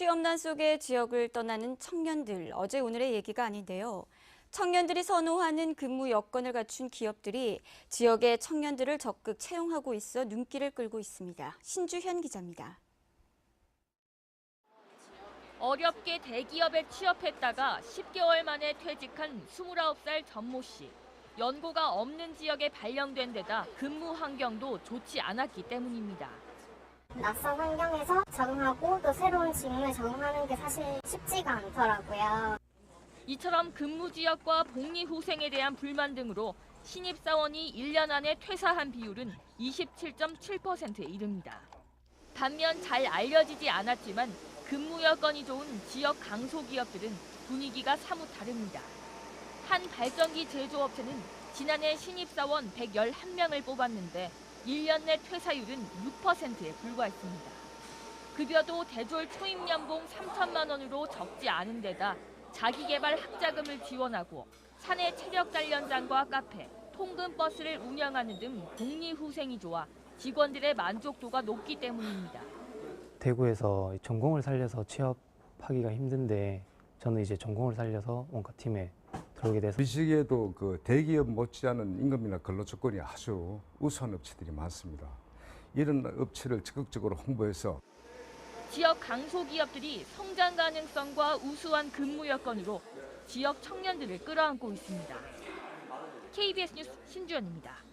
취업난 속에 지역을 떠나는 청년들, 어제 오늘의 얘기가 아닌데요. 청년들이 선호하는 근무 여건을 갖춘 기업들이 지역의 청년들을 적극 채용하고 있어 눈길을 끌고 있습니다. 신주현 기자입니다. 어렵게 대기업에 취업했다가 10개월 만에 퇴직한 29살 전모 씨. 연고가 없는 지역에 발령된 데다 근무 환경도 좋지 않았기 때문입니다. 낯선 환경에서 적응하고 또 새로운 직무에 적응하는 게 사실 쉽지가 않더라고요. 이처럼 근무 지역과 복리 후생에 대한 불만 등으로 신입사원이 1년 안에 퇴사한 비율은 27.7%에 이릅니다. 반면 잘 알려지지 않았지만 근무 여건이 좋은 지역 강소 기업들은 분위기가 사뭇 다릅니다. 한 발전기 제조업체는 지난해 신입사원 111명을 뽑았는데 1년 내 퇴사율은 6%에 불과했습니다. 급여도 대졸 초임 연봉 3천만 원으로 적지 않은 데다 자기개발 학자금을 지원하고 사내 체력 단련장과 카페, 통근 버스를 운영하는 등 복리 후생이 좋아 직원들의 만족도가 높기 때문입니다. 대구에서 전공을 살려서 취업하기가 힘든데 저는 이제 전공을 살려서 뭔가 팀에 들어오게 돼서 이 시기에도 그 대기업 못지않은 임금이나 근로 조건이 아주 우수한 업체들이 많습니다. 이런 업체를 적극적으로 홍보해서 지역 강소기업들이 성장 가능성과 우수한 근무 여건으로 지역 청년들을 끌어안고 있습니다. KBS 뉴스 신주연입니다.